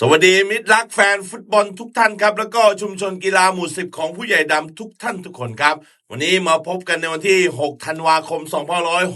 สวัสดีมิตรรักแฟนฟุตบอลทุกท่านครับ แล้วก็ชุมชนกีฬาหมู่สิบของผู้ใหญ่ดำทุกท่านทุกคนครับ วันนี้มาพบกันในวันที่ 6 ธันวาคม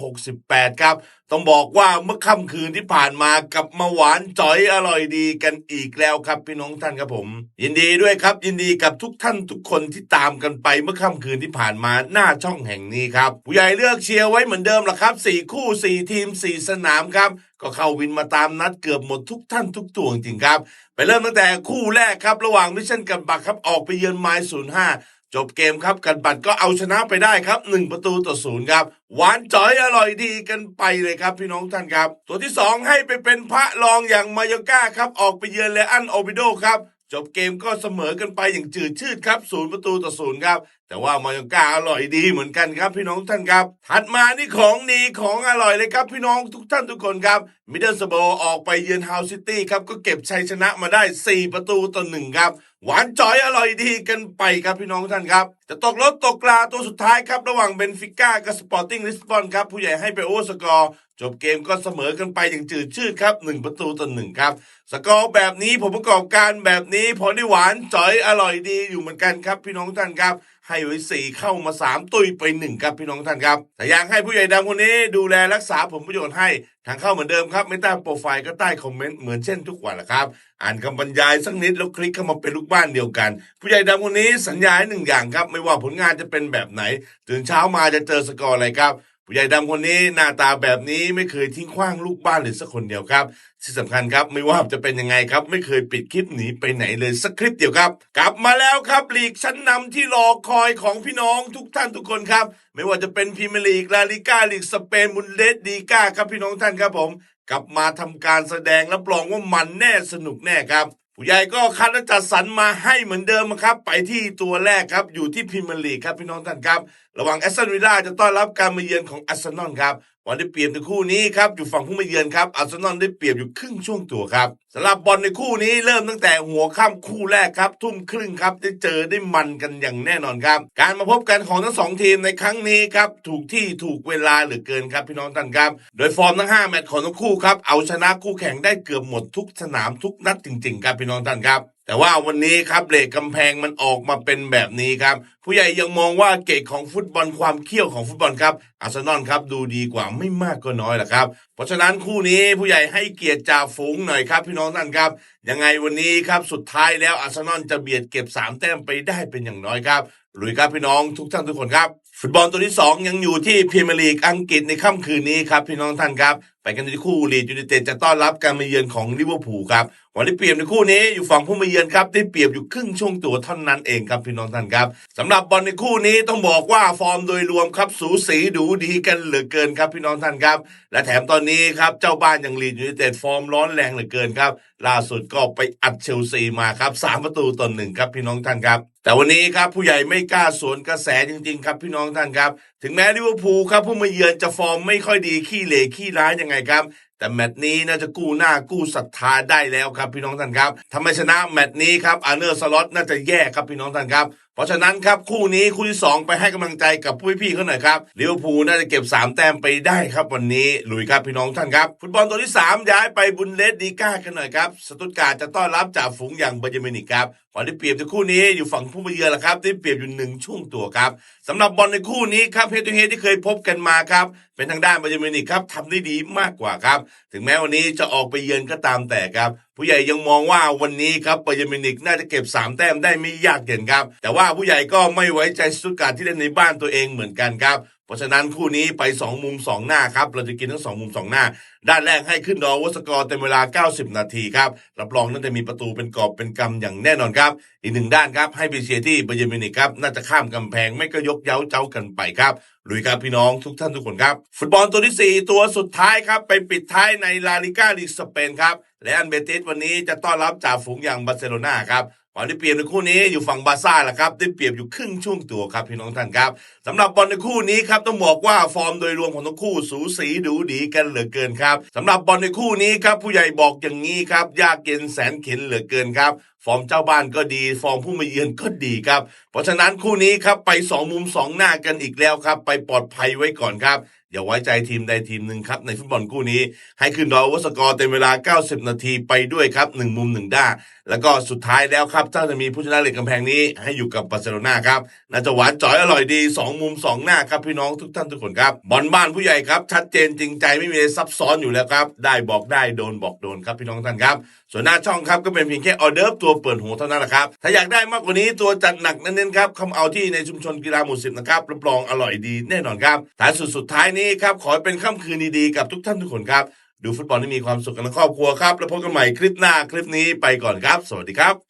2568 ครับ ต้องบอกว่าเมื่อค่ำคืนที่ผ่านมากลับมาหวานจ่อยอร่อยดีกันอีกแล้วครับพี่น้องท่านครับผม ยินดีด้วยครับ ยินดีกับทุกท่านทุกคนที่ตามกันไปเมื่อค่ำคืนที่ผ่านมาหน้าช่องแห่งนี้ครับ ผู้ใหญ่เลือกเชียร์ไว้เหมือนเดิมละครับสี่คู่สี่ทีมสี่สนามครับก็เข้าวินมาตามนัดเกือบหมดทุกท่านทุกตัวจริงครับ ไปเริ่มตั้งแต่คู่แรกครับ ระหว่างมิชชั่นกันบักครับออกไปเยือนไมล์ศูนย์ห้า จบเกมครับกันบัตรก็เอาชนะไปได้ครับ 1 ประตูต่อศูนย์ครับ หวานจ๋อยอร่อยดีกันไปเลยครับ พี่น้องท่านครับ ตัวที่ 2 ให้ไปเป็นพระรองอย่างมายก้าครับ ออกไปเยือนเลอันโอบิโดครับ จบเกมก็เสมอกันไปอย่างจืดชืดครับศูนย์ประตูต่อศูนย์ครับ แต่ว่ามายองกาอร่อยดีเหมือนกันครับพี่น้องท่านครับ ถัดมานี่ของดีของอร่อยเลยครับ พี่น้องทุกท่านทุกคนครับมิดเดิลสโบออกไปเยือนฮาวซิตี้ครับก็เก็บชัยชนะมาได้ 4 ประตูต่อหนึ่งครับ หวานจ่อยอร่อยดีกันไปครับพี่น้องท่านครับ จะตกรถตกกลาตัวสุดท้ายครับ ระหว่างเบนฟิก้ากับสปอร์ติ้งลิสบอนครับ ผู้ใหญ่ให้ไปโอสกอร์ จบเกมก็เสมอกันไปอย่างจืดชืดครับ 1 ประตูต่อหนึ่งครับ สกอร์แบบนี้ผลประกอบการแบบนี้พอได้หวานจ่อยอร่อยดีอยู่เหมือนกันครับ พี่น้องท่านครับ ให้ไว้สี่เข้ามาสามตุยไปหนึ่งครับพี่น้องท่านครับ แต่อยากให้ผู้ใหญ่ดำคนนี้ดูแลรักษาผลประโยชน์ให้ทางเข้าเหมือนเดิมครับ ไม่ใต้โปรไฟล์ก็ใต้คอมเมนต์เหมือนเช่นทุกวันแหละครับ อ่านคำบรรยายสักนิดแล้วคลิกเข้ามาเป็นลูกบ้านเดียวกัน ผู้ใหญ่ดำคนนี้สัญญาให้หนึ่งอย่างครับ ไม่ว่าผลงานจะเป็นแบบไหนตื่นเช้ามาจะเจอสกอร์อะไรครับ ผู้ใหญ่ดำคนนี้หน้าตาแบบนี้ไม่เคยทิ้งขว้างลูกบ้านเลยสักคนเดียวครับที่สำคัญครับไม่ว่าจะเป็นยังไงครับ ไม่เคยปิดคลิปหนีไปไหนเลยสักคลิปเดียวครับ กลับมาแล้วครับลีกชั้นนำที่รอคอยของพี่น้องทุกท่านทุกคนครับ ไม่ว่าจะเป็นพรีเมียร์ลีกลาลิก้าลีกสเปนบุนเดสดีก้าครับพี่น้องท่านครับผม กลับมาทำการแสดงรับรองว่ามันแน่สนุกแน่ครับ ผู้ใหญ่ก็คัดและจัดสรรมาให้เหมือนเดิมครับ ไปที่ตัวแรกครับอยู่ที่พิมลีครับพี่น้องท่านครับ ระหว่างแอสตันวิลล่าจะต้อนรับการมาเยือนของอาร์เซนอลครับวันได้เปรียบในคู่นี้ครับอยู่ฝั่งผู้มาเยือนครับอาร์เซนอลได้เปรียบอยู่ครึ่งช่วงตัวครับสำหรับบอลในคู่นี้เริ่มตั้งแต่หัวค่ำคู่แรกครับทุ่มครึ่งครับได้เจอได้มันกันอย่างแน่นอนครับ การมาพบกันของทั้งสองทีมในครั้งนี้ครับถูกที่ถูกเวลาเหลือเกินครับพี่น้องท่านครับ โดยฟอร์มทั้ง 5 แมตช์ของทั้งคู่ครับเอาชนะคู่แข่งได้เกือบหมดทุกสนามทุกนัดจริงๆครับพี่น้องท่านครับ แต่ว่าวันนี้ครับเหล็กกำแพงมันออกมาเป็นแบบนี้ครับ ผู้ใหญ่ยังมองว่าเกตของฟุตบอลความเขี้ยวของฟุตบอลครับอาร์เซนอลครับดูดีกว่าไม่มากก็น้อยแหละครับ เพราะฉะนั้นคู่นี้ผู้ใหญ่ให้เกียรติจ่าฝูงหน่อยครับ พี่น้องท่านครับยังไงวันนี้ครับสุดท้ายแล้วอาร์เซนอลจะเบียดเก็บ 3 แต้มไปได้เป็นอย่างน้อยครับลุยครับพี่น้องทุกท่านทุกคนครับ ฟุตบอลตัวที่ 2 ยังอยู่ที่พรีเมียร์ลีกอังกฤษในค่ำคืนนี้ครับพี่น้องท่านครับไปกันที่คู่ลีดยูไนเต็ดจะต้อนรับการมาเยือนของลิเวอร์พูลครับวันที่เปรียบในคู่นี้อยู่ฝั่งผู้มาเยือนครับได้เปรียบอยู่ครึ่งช่วงตัวเท่านั้นเองครับพี่น้องท่านครับสำหรับบอลในคู่นี้ต้องบอกว่าฟอร์มโดยรวมครับสูสีดูดีกันเหลือเกินครับพี่น้องท่านครับ และแถมตอนนี้ครับเจ้าบ้านอย่างลีดยูไนเต็ดฟอร์มร้อนแรงเหลือเกินครับล่าสุดก็ไปอัดเชลซีมาครับสามประตูต่อหนึ่งครับพี่น้องท่านครับแต่วันนี้ครับผู้ใหญ่ไม่กล้าสวนกระแสจริงๆ ครับพี่น้องท่านครับ ถึงแม้ลิเวอร์พูลครับผู้มาเยือนจะฟอร์มไม่ค่อยดีขี้เหร่ขี้ร้ายยังไงครับ แต่แมตช์นี้น่าจะกู้หน้ากู้ศรัทธาได้แล้วครับพี่น้องท่านครับถ้าไม่ชนะแมตช์นี้ครับอาร์เนอร์สล็อตน่าจะแย่ครับพี่น้องท่านครับ ราะฉะนั้นครับคู่นี้คู่ที่ 2 ไปให้กำลังใจกับผู้พี่เขาหน่อยครับลิเวอร์พูลน่าจะเก็บ 3 แต้มไปได้ครับวันนี้ลุยครับพี่น้องท่านครับ ฟุตบอลตัวที่ 3 ย้ายไปบุนเลสดีก้ากันหน่อยครับสตุตการ์จะต้อนรับจ่าฝูงอย่างเบอร์เยมินิกครับวันที่เปรียบในคู่นี้อยู่ฝั่งผู้มาเยือนละครับได้เปรียบอยู่หนึ่งช่วงตัวครับสำหรับบอลในคู่นี้ครับเฮดทูเฮดที่เคยพบกันมาครับเป็นทางด้านเบอร์เยมินิกครับทำได้ดีมากกว่าครับ ถึงแม้วันนี้จะออกไปเยือนก็ตามแต่ครับ ผู้ใหญ่ยังมองว่าวันนี้ครับเบอร์เยมินิกน่าจะเก็บ 3 แต้มได้ไม่ยากเย็นครับ แต่ว่าผู้ใหญ่ก็ไม่ไว้ใจสตุตการที่เล่นในบ้านตัวเองเหมือนกันครับ เพราะฉะนั้นคู่นี้ไป 2 มุม 2 หน้าครับ เราจะกินทั้ง 2 มุม 2 หน้า ด้านแรกให้ขึ้นดอวสกอร์เต็มเวลา 90 นาทีครับ รับรองน่าจะมีประตูเป็นกอบเป็นกำอย่างแน่นอนครับ อีกหนึ่งด้านครับ ให้ไปเชียร์ที่เบเยมินิกครับ น่าจะข้ามกำแพงไม่ก็ยกเย้าเจ้ากันไปครับลุยครับพี่น้องทุกท่านทุกคนครับ ฟุตบอลตัวที่ 4 ตัวสุดท้ายครับ ไปปิดท้ายในลาลิก้าลีกสเปนครับและอันเบติสวันนี้จะต้อนรับจ่าฝูงอย่างบาร์เซโลนาครับบอลที่เปรียบในคู่นี้อยู่ฝั่งบาร์ซ่าแหละครับได้เปรียบอยู่ครึ่งช่วงตัวครับพี่น้องท่านครับสำหรับบอลในคู่นี้ครับต้องบอกว่าฟอร์มโดยรวมของทั้งคู่สูสีดูดีกันเหลือเกินครับสำหรับบอลในคู่นี้ครับผู้ใหญ่บอกอย่างนี้ครับยากเย็นแสนเข็นเหลือเกินครับฟอร์มเจ้าบ้านก็ดี ฟอร์มผู้มาเยือนก็ดีครับ เพราะฉะนั้นคู่นี้ครับไปสองมุมสองหน้ากันอีกแล้วครับ ไปปลอดภัยไว้ก่อนครับ อย่าไว้ใจทีมใดทีมหนึ่งครับ ในฟุตบอลคู่นี้ ให้ขึ้นดอวัสกอร์เต็มเวลา 90 นาทีไปด้วยครับหนึ่งมุมหนึ่งด้า แล้วก็สุดท้ายแล้วครับ เจ้าจะมีผู้ชนะเหล็กกำแพงนี้ให้อยู่กับบาร์เซโลนาครับน่าจะหวานจ่อยอร่อยดีสองมุมสองหน้าครับพี่น้องทุกท่านทุกคนครับบอลบ้านผู้ใหญ่ครับชัดเจนจริงใจไม่มีอะไรซับซ้อนอยู่แล้วครับได้บอกได้โดนบอกโดนครับพี่น้องท่านครับ ส่วนหน้าช่องครับก็เป็นเพียงแค่ออเดิร์ฟตัวเปิดหูเท่านั้นแหละครับ ถ้าอยากได้มากกว่านี้ตัวจัดหนักเน้นๆครับคำเอาที่ในชุมชนกีฬาหมู่สิบนะครับรับรองอร่อยดีแน่นอนครับท้ายสุดสุดท้ายนี้ครับขอเป็นค่ำคืนดีๆกับทุกท่านทุกคนครับดูฟุตบอลที่มีความสุขกันในครอบครัวครับ แล้วพบกันใหม่คลิปหน้าคลิปนี้ไปก่อนครับ สวัสดีครับ